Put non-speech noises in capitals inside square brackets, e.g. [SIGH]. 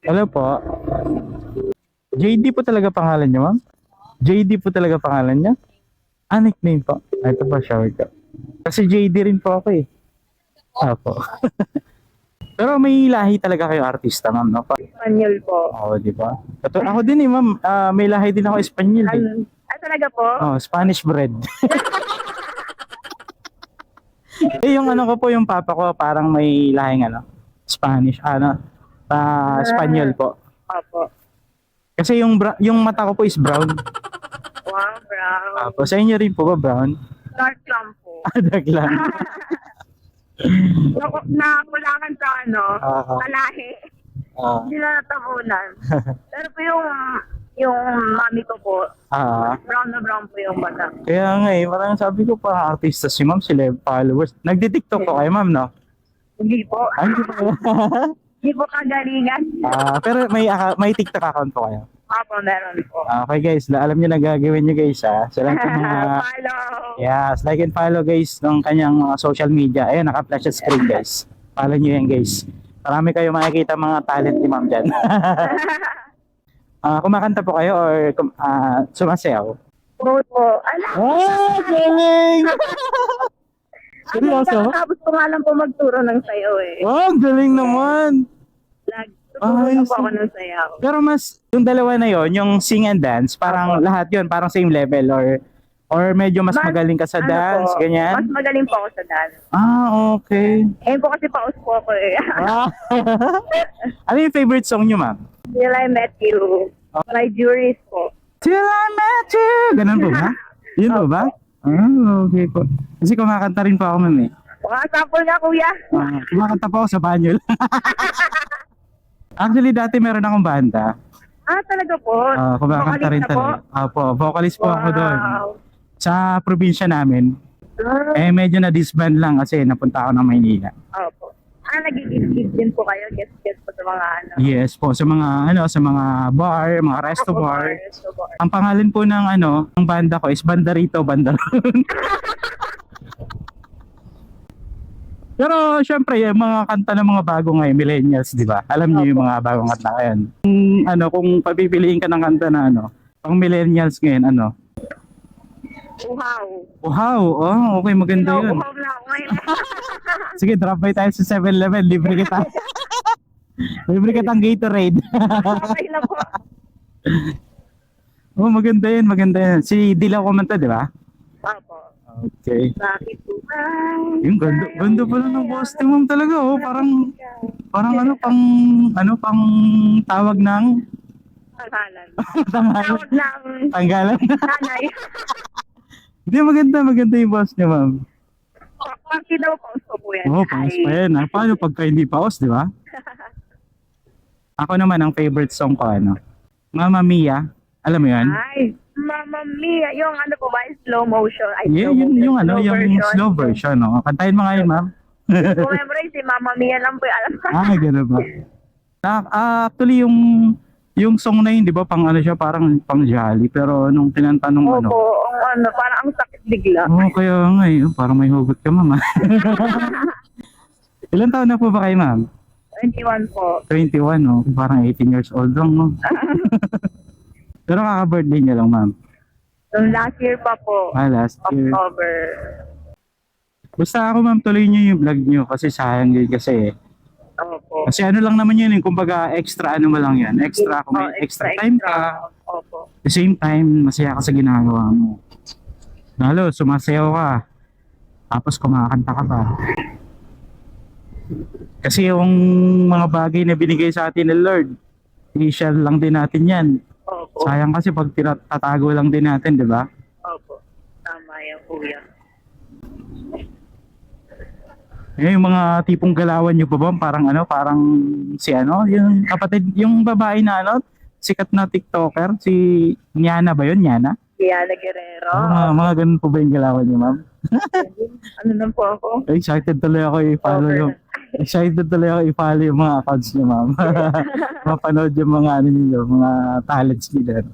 Hello po. JD po talaga pangalan niyo, ma'am? JD po talaga pangalan niya? Ah, nickname po. Ah, ito po, shower ko. Kasi JD rin po ako eh. Apo. [LAUGHS] Pero may lahi talaga kayo artista, ma'am, no? Pa- Espanyol po. Oo, di ba? Kato- Ako din eh, ma'am. Ah, may lahi din ako Espanyol eh. An- ah, talaga po? Oh, Spanish bread. [LAUGHS] eh, yung ano ko po, yung papa ko, parang may lahing ano, Spanish, ano, pa Espanyol po. Opo. Kasi yung bra- yung mata ko po is brown. Wow, brown. Apo, sa inyo rin po ba brown? Dark lang po. [LAUGHS] Adag lang. Naku- Nakulangan sa ano, Ah, ah. malahi. Ah, Hindi na natabunan. [LAUGHS] Pero po yung, yung mami ko po, ah, brown na brown po yung mata. kaya nga eh, parang sabi ko pa artista si ma'am, sila yung followers. Nagdi-tiktok ko kayo ma'am, no? Hindi po. Ay, hindi pa [LAUGHS] Hindi po kagalingan. Ah, pero may aka- may TikTok account po kayo. Opo, meron po. Okay guys, la- alam niyo na gagawin niyo guys ha. Sa lahat ng mga [LAUGHS] Follow. Yes, like and follow guys ng kanyang mga social media. Ayun, naka-flash sa screen guys. Follow niyo yan guys. Marami kayo makikita mga talent ni ma'am dyan. [LAUGHS] Ah, kumakanta po kayo or kum- ah, sumasayaw? Both po. Ala, Oh, galing! [LAUGHS] Seryoso? Tapos ko nga lang po magturo ng sayo eh. Oh, galing naman! Ay, na po ako ng sayaw. Pero mas, yung dalawa na yon yung sing and dance, parang lahat yon parang same level or or medyo mas Mas- magaling ka sa Ano dance, po, ganyan? Mas magaling po ako sa dance. Ah, okay. Eh po kasi paus po ako eh. Ah. [LAUGHS] ano yung favorite song nyo, ma'am? Till I met you. My juries po. Till I met you! Ganun po ba? [LAUGHS] Yun po ba? Ah, okay po. Kasi kumakanta rin po ako, ma'am eh. Mga sample nga kuya. Ah, kumakanta po ako sa banyo lang. [LAUGHS] Actually, dati meron akong banda. Ah, talaga po? Ah, kumakanta rin talaga. Apo, vocalist po ako doon. Wow. Sa probinsya namin. Ah, Eh, medyo na-disband lang kasi napunta ako ng Maynila. opo. Ah, nagigis-gis din po kayo. Guest-guest po sa mga ano. Yes po, sa mga ano, sa mga bar, mga resto Opo, bar. resto bar. Ang pangalan po ng ano, ng banda ko is Bandarito Bandaron. [LAUGHS] Pero syempre, yung mga kanta ng mga bago ngayon, millennials, di ba? Alam niyo yung mga bagong kanta ngayon. Kung, ano, kung papipiliin ka ng kanta na ano, pang millennials ngayon, ano? Uhaw. Wow, oh, okay, maganda yun. Uhaw na ako ngayon. Sige, drop by tayo sa 7-Eleven, libre kita. [LAUGHS] libre kitang Gatorade. okay na po. [LAUGHS] oh, maganda yun, maganda yun. Si Dilaw kumanta, di ba? Okay. Bakit po ba? Yung ganda, ganda pala ng boss ni ma'am talaga, oh. Parang, parang ano, pang, ano, pang tawag ng Tanghalan. tanghalan. [LAUGHS] Tawag ng Tanggalan. nanay. [LAUGHS] Hindi, maganda, maganda yung boss niya, ma'am. Pati daw po gusto po yan. Oo, oh, paus pa yan. ah. Paano pagka hindi paus, di ba? [LAUGHS] Ako naman, ang favorite song ko, ano, Mama Mia. Alam mo yan? Ay, Mamma Mia. Yung ano po ba, slow motion. Ay, Yeah, slow yun, motion, yung ano, slow yung version. slow version, no? Kantahin mo nga yun, ma'am. Kung memorize, si Mamma Mia lang po yung alam ko. Ah, gano'n ba? Na, ah, actually, yung yung song na yun, di ba, pang ano siya, parang pang jolly. Pero nung tinantanong ano, Opo, ang ano, parang ang sakit bigla. Oo, kaya nga eh. Parang may hugot ka, ma'am. ah. [LAUGHS] Ilan taon na po ba kayo, ma'am? 21 po. 21, no? Parang 18 years old lang, no? [LAUGHS] Pero kaka-birthday niya lang, ma'am. Nung last year pa po, Ah, last year. October. Basta ako, ma'am, tuloy niyo yung vlog niyo kasi sayang din kasi eh. Opo. Kasi ano lang naman yun, eh, kumbaga extra ano mo lang yan. Extra, kung Oh, may extra, time ka, Opo. At the same time, masaya ka sa ginagawa mo. Lalo, sumasayaw ka. Tapos kumakanta ka pa. Kasi yung mga bagay na binigay sa atin ng Lord, i-share lang din natin yan. Opo. Sayang kasi pag tinatago lang din natin, di ba? Opo. Tama yan, kuya. Eh, yung mga tipong galawan nyo pa ba, parang ano, parang si ano, yung kapatid, yung babae na ano, sikat na TikToker, si Niana ba yun, Niana? Diana Guerrero. Ah, mga ganun po ba yung galawan niyo, ma'am? ano lang po ako? Excited tuloy ako i-follow Over. yung excited tuloy ako i-follow yung mga accounts niyo, ma'am. [LAUGHS] Mapanood yung mga ano niyo, mga talents niyo.